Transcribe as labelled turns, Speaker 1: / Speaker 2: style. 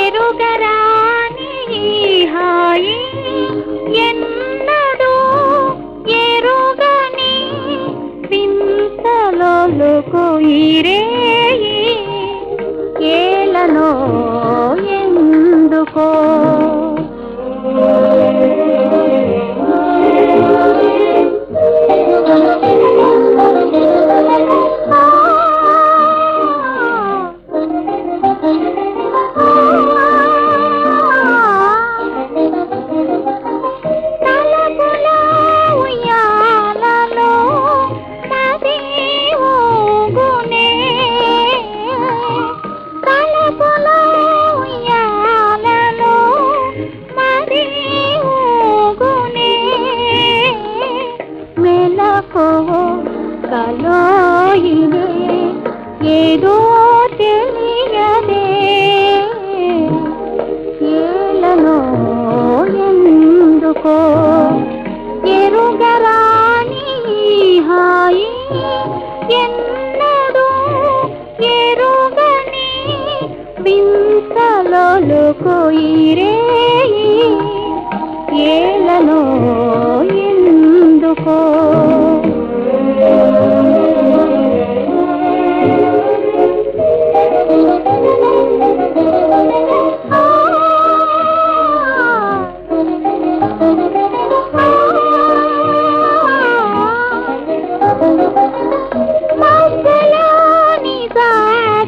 Speaker 1: ఎరుగరాని హాయి ఎన్నడూ ఎరుగని వింతలోలుకు ఈరేయి ఏలనో ఎందుకో। మెలకువ కలోయినే ఏదో తెలియదే. ఏలనో ఎందుకో ఎరుగరాని హాయి ఎన్నడూ ఎరుగని వింతలోలుకు ఈరేయి. ఏలనో